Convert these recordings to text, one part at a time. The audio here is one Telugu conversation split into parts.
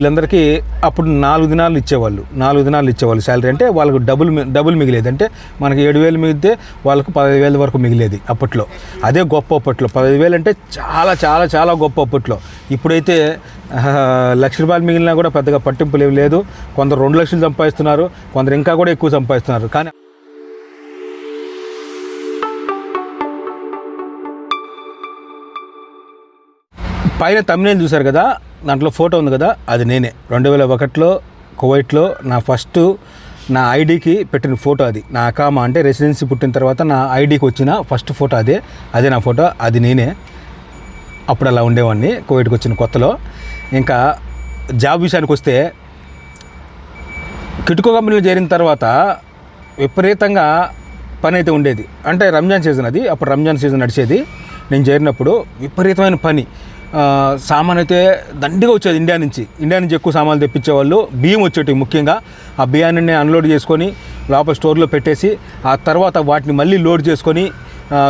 వీళ్ళందరికీ అప్పుడు నాలుగు దినాలు ఇచ్చేవాళ్ళు నాలుగు దినాలు ఇచ్చేవాళ్ళు శాలరీ. అంటే వాళ్ళకు డబుల్ డబుల్ మిగిలేదు. అంటే మనకి ఏడు వేలు మిగిలితే వాళ్ళకు పదహైదు వేల వరకు మిగిలేది అప్పట్లో. అదే గొప్ప అప్పట్లో. పదహైదు వేలు అంటే చాలా చాలా చాలా గొప్ప అప్పట్లో. ఇప్పుడైతే లక్ష రూపాయలు మిగిలినా కూడా పెద్దగా పట్టింపులు ఏమి లేదు. కొందరు రెండు లక్షలు సంపాదిస్తున్నారు కొందరు ఇంకా కూడా ఎక్కువ సంపాదిస్తున్నారు. కానీ పైన తమిళ చూశారు కదా దాంట్లో ఫోటో ఉంది కదా అది నేనే. రెండు వేల ఒకటిలో కువైట్లో నా ఫస్ట్ నా ఐడికి పెట్టిన ఫోటో అది. నా అకామా అంటే రెసిడెన్సీ పుట్టిన తర్వాత నా ఐడికి వచ్చిన ఫస్ట్ ఫోటో అదే. అదే నా ఫోటో అది నేనే. అప్పుడు అలా ఉండేవాడిని కోవిడ్కి వచ్చిన కొత్తలో. ఇంకా జాబ్ విషయానికి వస్తే కిటుకో కంపెనీలో చేరిన తర్వాత విపరీతంగా పని అయితే ఉండేది. అంటే రంజాన్ సీజన్ అది అప్పుడు రంజాన్ సీజన్ నడిచేది. నేను చేరినప్పుడు విపరీతమైన పని. సామాన్ అయితే దండిగా వచ్చేది ఇండియా నుంచి. ఇండియా నుంచి ఎక్కువ సామాన్లు తెప్పించేవాళ్ళు. బియ్యం వచ్చేటి ముఖ్యంగా. ఆ బియ్యాన్ని అన్లోడ్ చేసుకొని లోపల స్టోర్లో పెట్టేసి ఆ తర్వాత వాటిని మళ్ళీ లోడ్ చేసుకొని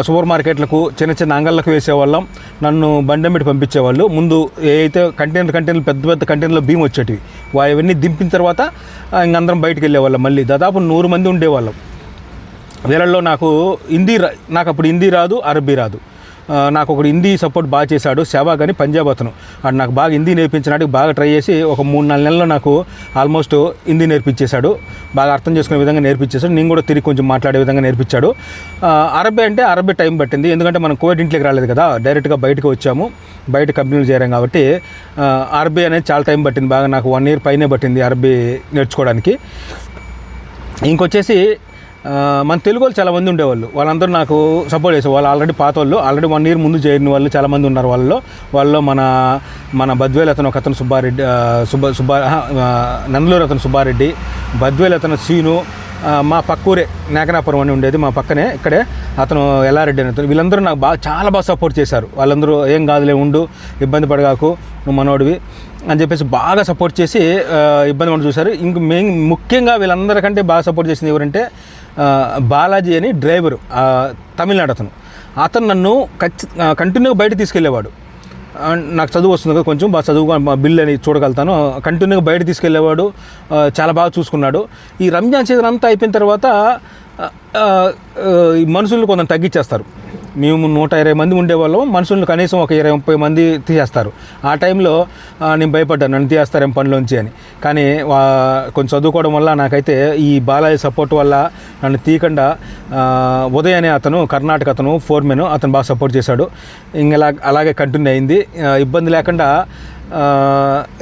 సూపర్ మార్కెట్లకు చిన్న చిన్న అంగళ్ళకు వేసేవాళ్ళం. నన్ను బండమిటి పంపించేవాళ్ళు. ముందు ఏదైతే అయితే కంటైనర్ పెద్ద పెద్ద కంటైనర్లో బియ్యం వచ్చేటివి వా- అవన్నీ దింపిన తర్వాత ఇంకందరం బయటకు వెళ్ళేవాళ్ళం మళ్ళీ. దాదాపు నూరు మంది ఉండేవాళ్ళం. వీళ్ళల్లో నాకు హిందీ నాకు అప్పుడు హిందీ రాదు అరబీ రాదు. నాకు ఒకడు హిందీ సపోర్ట్ బాగా చేశాడు సెవాగ్ అని పంజాబ్ అతను. అండ్ నాకు బాగా హిందీ నేర్పించినాడు బాగా ట్రై చేసి ఒక మూడు నాలుగు నెలల్లో నాకు ఆల్మోస్ట్ హిందీ నేర్పించేశాడు. బాగా అర్థం చేసుకునే విధంగా నేర్పించేశాడు. నేను కూడా తిరిగి కొంచెం మాట్లాడే విధంగా నేర్పించాడు. అరబీ అంటే అరబీ టైం పట్టింది. ఎందుకంటే మనం కోవిడ్ ఇంట్లోకి రాలేదు కదా డైరెక్ట్గా బయటకు వచ్చాము. బయట కంపెనీలు చేరాం కాబట్టి అరబీ అనేది చాలా టైం పట్టింది. బాగా నాకు వన్ ఇయర్ పైనే పట్టింది అరబీ నేర్చుకోవడానికి. ఇంకొచ్చేసి మన తెలుగు వాళ్ళు చాలామంది ఉండేవాళ్ళు. వాళ్ళందరూ నాకు సపోర్ట్ చేసే వాళ్ళు ఆల్రెడీ పాత వాళ్ళు. ఆల్రెడీ వన్ ఇయర్ ముందు చేరిన వాళ్ళు చాలామంది ఉన్నారు వాళ్ళలో. వాళ్ళలో మన మన బద్వేలు అతను ఒక అతను సుబ్బారెడ్డి సుబ్బ సుబ్బా నందలూరు అతను సుబ్బారెడ్డి బద్వేలు అతను సీను మా పక్కూరే నేకనాపురం అని ఉండేది మా పక్కనే. ఇక్కడే అతను ఎల్లారెడ్డి అని అతను. వీళ్ళందరూ నాకు బాగా చాలా బాగా సపోర్ట్ చేశారు. వాళ్ళందరూ ఏం కాదులే ఉండు ఇబ్బంది పడగాకు నువ్వు మనోడివి అని చెప్పేసి బాగా సపోర్ట్ చేసి ఇబ్బంది పడి చూశారు. ఇంక మెయిన్ ముఖ్యంగా వీళ్ళందరికంటే బాగా సపోర్ట్ చేసింది ఎవరంటే బాలాజీ అని డ్రైవర్ తమిళనాడు అతను. అతను నన్ను ఖచ్చి కంటిన్యూగా బయట తీసుకెళ్ళేవాడు నాకు చదువు వస్తుంది కదా కొంచెం బాగా చదువు మా బిల్ అని చూడగలుగుతాను. కంటిన్యూగా బయట తీసుకెళ్ళేవాడు చాలా బాగా చూసుకున్నాడు. ఈ రంజాన్ సీజన్ అంతా అయిపోయిన తర్వాత ఈ మనుషులు కొంచెం తగ్గించేస్తారు. మేము నూట ఇరవై మంది ఉండేవాళ్ళం. మనుషులను కనీసం ఒక ఇరవై ముప్పై మంది తీసేస్తారు. ఆ టైంలో నేను భయపడ్డాను. నన్ను తీసేస్తారేం పనిలోంచి అని. కానీ వా- కొంచెం చదువుకోవడం వల్ల నాకైతే ఈ బాలాజీ సపోర్ట్ వల్ల నన్ను తీయకుండా ఉదయ్ అనే అతను కర్ణాటక అతను ఫోర్మెన్ అతను బాగా సపోర్ట్ చేశాడు. ఇంక అలాగే కంటిన్యూ అయింది. ఇబ్బంది లేకుండా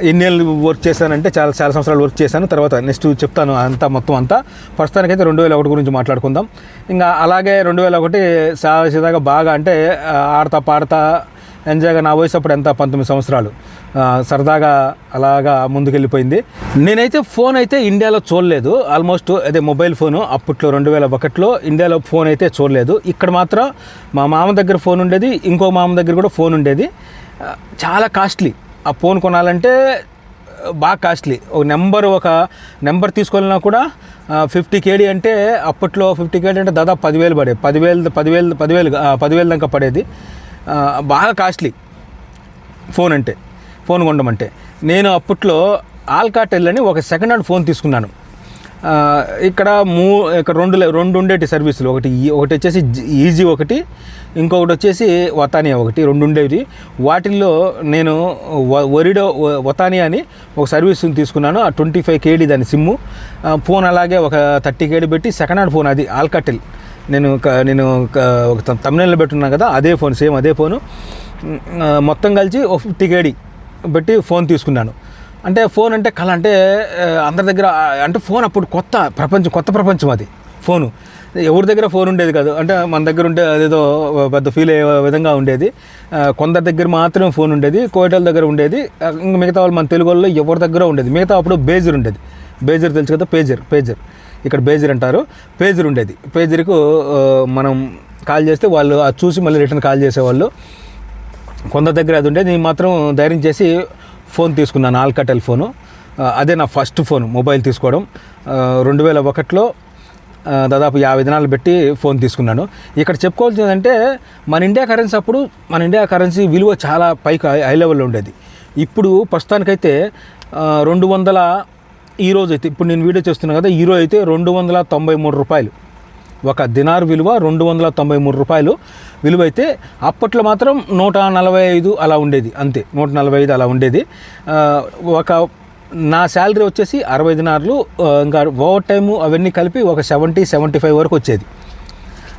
ఎన్నేళ్ళు వర్క్ చేశానంటే చాలా చాలా సంవత్సరాలు వర్క్ చేశాను. తర్వాత నెక్స్ట్ చెప్తాను అంతా మొత్తం అంతా. ప్రస్తుతానికైతే రెండు వేల ఒకటి గురించి మాట్లాడుకుందాం. ఇంకా అలాగే రెండు వేల ఒకటి సాదాగా బాగా అంటే ఆడతా పాడతా ఎంజాయ్గా నా వయసు అప్పుడు ఎంత? పంతొమ్మిది సంవత్సరాలు. సరదాగా అలాగా ముందుకెళ్ళిపోయింది. నేనైతే ఫోన్ అయితే ఇండియాలో చూడలేదు. ఆల్మోస్ట్ అదే మొబైల్ ఫోను అప్పట్లో రెండు వేల ఒకటిలో ఇండియాలో ఫోన్ అయితే చూడలేదు. ఇక్కడ మాత్రం మా మామ దగ్గర ఫోన్ ఉండేది ఇంకో మామ దగ్గర కూడా ఫోన్ ఉండేది. చాలా కాస్ట్లీ ఆ ఫోన్ కొనాలంటే బాగా కాస్ట్లీ. ఒక నెంబర్ ఒక నెంబర్ తీసుకెళ్ళినా కూడా ఫిఫ్టీ కేడీ అంటే అప్పట్లో ఫిఫ్టీ కేడీ అంటే దాదాపు పదివేలు పడేది. పదివేలు పదివేలు పదివేలు పదివేలు దాకా పడేది. బాగా కాస్ట్లీ. ఫోన్ అంటే ఫోన్ కొనడమంటే నేను అప్పట్లో ఆల్కాటెల్ అని ఒక సెకండ్ హ్యాండ్ ఫోన్ తీసుకున్నాను. ఇక్కడ మూ ఇక్కడ రెండు రెండు ఉండేటి సర్వీసులు. ఒకటి ఒకటి వచ్చేసి ఈజీ ఒకటి ఇంకొకటి వచ్చేసి వతానియా ఒకటి రెండు ఉండేవి. వాటిల్లో నేను ఒరిడో వతానియా అని ఒక సర్వీస్ తీసుకున్నాను. ఆ ట్వంటీ ఫైవ్ కేడీ దాని సిమ్ము. ఫోన్ అలాగే ఒక థర్టీ కేడీ పెట్టి సెకండ్ హ్యాండ్ ఫోన్ అది ఆల్కటెల్ నేను నేను ఒక తమిళనాడులో పెట్టున్నాను కదా అదే ఫోన్ సేమ్ అదే ఫోను. మొత్తం కలిసి ఒక ఫిఫ్టీ కేడీ పెట్టి ఫోన్ తీసుకున్నాను. అంటే ఫోన్ అంటే కళ అంటే అందరి దగ్గర అంటే ఫోన్ అప్పుడు కొత్త ప్రపంచం కొత్త ప్రపంచం అది ఫోను. ఎవరి దగ్గర ఫోన్ ఉండేది కాదు. అంటే మన దగ్గర ఉంటే అదేదో పెద్ద ఫీల్ అయ్యే విధంగా ఉండేది. కొందరి దగ్గర మాత్రమే ఫోన్ ఉండేది. కోయటల దగ్గర ఉండేది. ఇంకా మిగతా వాళ్ళు మన తెలుగు వాళ్ళు ఎవరి దగ్గర ఉండేది. మిగతా అప్పుడు బేజర్ ఉండేది. బేజర్ తెలుసు కదా? పేజర్ పేజర్ ఇక్కడ బేజర్ అంటారు. పేజర్ ఉండేది. పేజర్కు మనం కాల్ చేస్తే వాళ్ళు అది చూసి మళ్ళీ రిటర్న్ కాల్ చేసేవాళ్ళు. కొందరి దగ్గర అది ఉండేది. నేను మాత్రం ధైర్యం చేసి ఫోన్ తీసుకున్నాను ఆల్కటెల్ ఫోను. అదే నా ఫస్ట్ ఫోన్ మొబైల్ తీసుకోవడం. రెండు వేల ఒకటిలో దాదాపు యాభై దినాలు పెట్టి ఫోన్ తీసుకున్నాను. ఇక్కడ చెప్పుకోవాల్సింది ఏంటంటే మన ఇండియా కరెన్సీ అప్పుడు మన ఇండియా కరెన్సీ విలువ చాలా పైకి హై లెవెల్లో ఉండేది. ఇప్పుడు ప్రస్తుతానికైతే రెండు వందల ఈ రోజు అయితే ఇప్పుడు నేను వీడియో చేస్తున్నాను కదా ఈరోజు అయితే రెండు వందల తొంభై మూడు రూపాయలు. ఒక దినార్ విలువ రెండు వందల తొంభై మూడు రూపాయలు. విలువ అయితే అప్పట్లో మాత్రం నూట నలభై ఐదు అలా ఉండేది. అంతే నూట నలభై ఐదు అలా ఉండేది. ఒక నా శాలరీ వచ్చేసి అరవై దినార్లు ఇంకా ఓవర్ టైము అవన్నీ కలిపి ఒక సెవెంటీ సెవెంటీ ఫైవ్ వరకు వచ్చేది.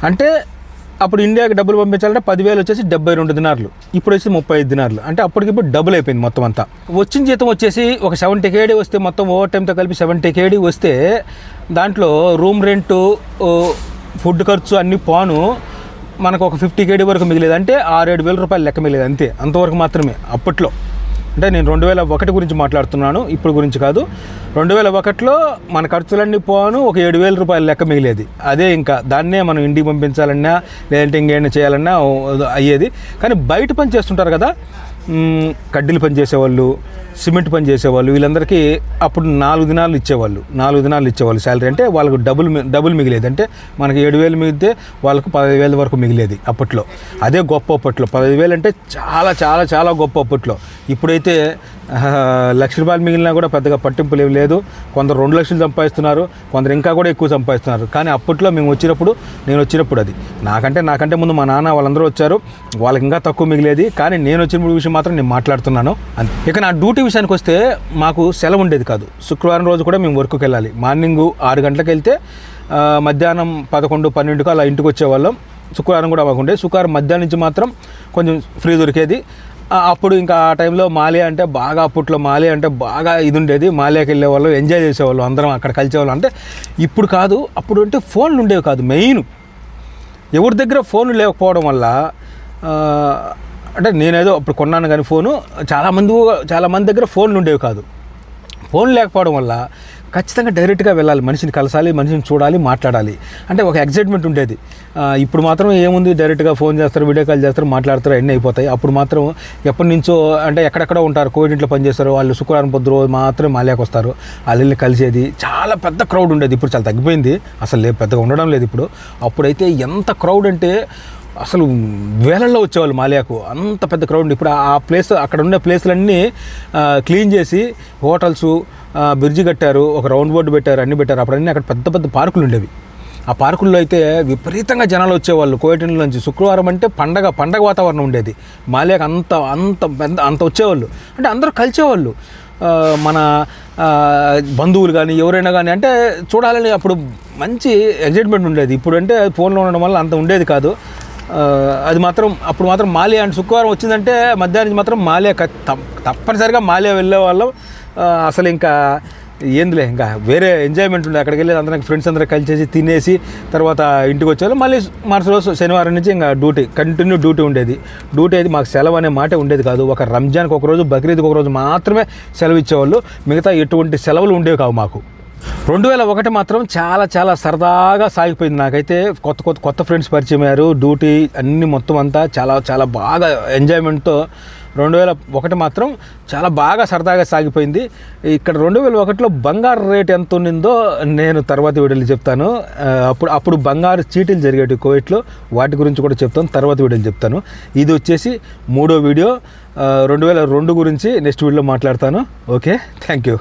అంటే అప్పుడు ఇండియాకి డబ్బులు పంపించాలంటే పదివేలు వచ్చేసి డెబ్బై రెండు దినార్లు. ఇప్పుడు వచ్చి ముప్పై ఐదు దినార్లు. అంటే అప్పటికి ఇప్పుడు డబుల్ అయిపోయింది మొత్తం అంతా. వచ్చిన జీతం వచ్చేసి ఒక సెవెంటీ కేడీ వస్తే మొత్తం ఓవర్ టైంతో కలిపి సెవెంటీ కేడీ వస్తే దాంట్లో రూమ్ రెంటు ఓ, ఫుడ్ ఖర్చు అన్ని పోను. మనకు ఒక ఫిఫ్టీ కేడీ వరకు మిగిలేదు. అంటే ఆరేడు వేల రూపాయలు లెక్క మిగిలేదు. అంతే. అంతవరకు మాత్రమే. అప్పట్లో. అంటే నేను రెండు వేల ఒకటి గురించి మాట్లాడుతున్నాను. ఇప్పుడు గురించి కాదు. రెండు వేల ఒకటిలో మన ఖర్చులన్నీ పోను. ఒక ఏడు వేల రూపాయల లెక్క మిగిలేది. అదే ఇంకా దాన్నే మనం ఇంటికి పంపించాలన్నా లేదంటే ఇంకేమైనా చేయాలన్నా అయ్యేది. కానీ బయట పని చేస్తుంటారు కదా. కడ్డీలు పని చేసేవాళ్ళు సిమెంట్ పని చేసేవాళ్ళు వీళ్ళందరికీ అప్పుడు నాలుగు దినాలు ఇచ్చేవాళ్ళు. నాలుగు దినాలు ఇచ్చేవాళ్ళు శాలరీ. అంటే వాళ్ళకు డబుల్ డబుల్ మిగిలేదు. అంటే మనకి ఏడు వేలు మిగిలితే వాళ్ళకు పదహైదు వేల వరకు మిగిలేది అప్పట్లో. అదే గొప్ప అప్పట్లో. పదహైదు వేలు అంటే చాలా చాలా చాలా గొప్ప అప్పట్లో. ఇప్పుడైతే లక్ష రూపాయలు మిగిలినా కూడా పెద్దగా పట్టింపులు ఏమి లేదు. కొందరు రెండు లక్షలు సంపాదిస్తున్నారు కొందరు ఇంకా కూడా ఎక్కువ సంపాదిస్తున్నారు. కానీ అప్పట్లో మేము వచ్చినప్పుడు నేను వచ్చినప్పుడు అది. నాకంటే నాకంటే ముందు మా నాన్న వాళ్ళందరూ వచ్చారు. వాళ్ళకి ఇంకా తక్కువ మిగిలేది. కానీ నేను వచ్చినప్పుడు విషయం మాత్రం నేను మాట్లాడుతున్నాను. అంతే. ఇక నా డ్యూటీ విషయానికి వస్తే మాకు సెలవు ఉండేది కాదు. శుక్రవారం రోజు కూడా మేము వర్క్కి వెళ్ళాలి. మార్నింగ్ ఆరు గంటలకు వెళ్తే మధ్యాహ్నం పదకొండు పన్నెండుకు అలా ఇంటికి వచ్చేవాళ్ళం. శుక్రవారం కూడా మాకు ఉండేది శుక్రవారం మధ్యాహ్నం నుంచి మాత్రం కొంచెం ఫ్రీ దొరికేది. అప్పుడు ఇంకా ఆ టైంలో మాలే అంటే బాగా అప్పట్లో మాలే అంటే బాగా ఇది ఉండేది. మాలేకి వెళ్ళేవాళ్ళు ఎంజాయ్ చేసేవాళ్ళు అందరం అక్కడ కలిసేవాళ్ళు. అంటే ఇప్పుడు కాదు అప్పుడు అంటే ఫోన్లు ఉండేవి కాదు మెయిన్. ఎవరి దగ్గర ఫోన్లు లేకపోవడం వల్ల అంటే నేనేదో అప్పుడు కొన్నాను కానీ ఫోను చాలామంది చాలామంది దగ్గర ఫోన్లు ఉండేవి కాదు. ఫోన్ లేకపోవడం వల్ల ఖచ్చితంగా డైరెక్ట్గా వెళ్ళాలి మనిషిని కలసాలి మనిషిని చూడాలి మాట్లాడాలి. అంటే ఒక ఎగ్జైట్మెంట్ ఉండేది. ఇప్పుడు మాత్రం ఏముంది డైరెక్ట్గా ఫోన్ చేస్తారు వీడియో కాల్ చేస్తారు మాట్లాడతారు అన్నీ అయిపోతాయి. అప్పుడు మాత్రం ఎప్పటి నుంచో అంటే ఎక్కడెక్కడ ఉంటారు కోవిడ్ ఇంట్లో పనిచేస్తారు వాళ్ళు శుక్రవారం పొద్దు రోజు మాత్రం మాల్యాకి వస్తారు. వాళ్ళని కలిసేది చాలా పెద్ద క్రౌడ్ ఉండేది. ఇప్పుడు చాలా తగ్గిపోయింది. అసలు లేదు పెద్దగా ఉండడం లేదు ఇప్పుడు. అప్పుడైతే ఎంత క్రౌడ్ అంటే అసలు వేలల్లో వచ్చేవాళ్ళు మాలియాకు. అంత పెద్ద క్రౌడ్ ఇప్పుడు ఆ ప్లేస్ అక్కడ ఉన్న ప్లేస్లన్నీ క్లీన్ చేసి హోటల్స్ బ్రిడ్జి కట్టారు ఒక రౌండ్ బోర్డు పెట్టారు అన్ని పెట్టారు. అప్పుడన్నీ అక్కడ పెద్ద పెద్ద పార్కులు ఉండేవి. ఆ పార్కుల్లో అయితే విపరీతంగా జనాలు వచ్చేవాళ్ళు. కోయటన్ నుంచి శుక్రవారం అంటే పండగ పండగ వాతావరణం ఉండేది. మాలియాకు అంత అంత పెద్ద అంత వచ్చేవాళ్ళు. అంటే అందరూ కలిసేవాళ్ళు. మన బంధువులు కానీ ఎవరైనా కానీ అంటే చూడాలని అప్పుడు మంచి ఎగ్జైట్మెంట్ ఉండేది. ఇప్పుడు అంటే ఫోన్లో ఉండడం వల్ల అంత ఉండేది కాదు. అది మాత్రం అప్పుడు మాత్రం మాలే అంటే శుక్రవారం వచ్చిందంటే మధ్యాహ్నం నుంచి మాత్రం మాలే తప్పనిసరిగా మాలే వెళ్ళే వాళ్ళం. అసలు ఇంకా ఏందిలే ఇంకా వేరే ఎంజాయ్మెంట్ ఉండే. అక్కడికి వెళ్ళి అందరం ఫ్రెండ్స్ అందరూ కలిసేసి తినేసి తర్వాత ఇంటికి వచ్చేవాళ్ళు. మళ్ళీ మరుసటి రోజు శనివారం నుంచి ఇంకా డ్యూటీ కంటిన్యూ డ్యూటీ ఉండేది. డ్యూటీ అయితే మాకు సెలవు అనే మాట ఉండేది కాదు. ఒక రంజాన్కి ఒక రోజు బక్రీద్కి ఒక రోజు మాత్రమే సెలవు ఇచ్చేవాళ్ళు. మిగతా ఎటువంటి సెలవులు ఉండేవి కావు మాకు. రెండు వేల ఒకటి మాత్రం చాలా చాలా సరదాగా సాగిపోయింది నాకైతే. కొత్త కొత్త కొత్త ఫ్రెండ్స్ పరిచయం అయ్యారు. డ్యూటీ అన్ని మొత్తం అంతా చాలా చాలా బాగా ఎంజాయ్మెంట్తో రెండు వేల ఒకటి మాత్రం చాలా బాగా సరదాగా సాగిపోయింది. ఇక్కడ రెండు వేల ఒకటిలో బంగారు రేట్ ఎంత ఉన్నిందో నేను తర్వాత వీడియోలు చెప్తాను. అప్పుడు అప్పుడు బంగారు చీటీలు జరిగేవి కోవిట్లో వాటి గురించి కూడా చెప్తాను. తర్వాత వీడియోలు చెప్తాను. ఇది వచ్చేసి మూడో వీడియో. రెండు వేల రెండు గురించి నెక్స్ట్ వీడియోలో మాట్లాడతాను. ఓకే? Thank you.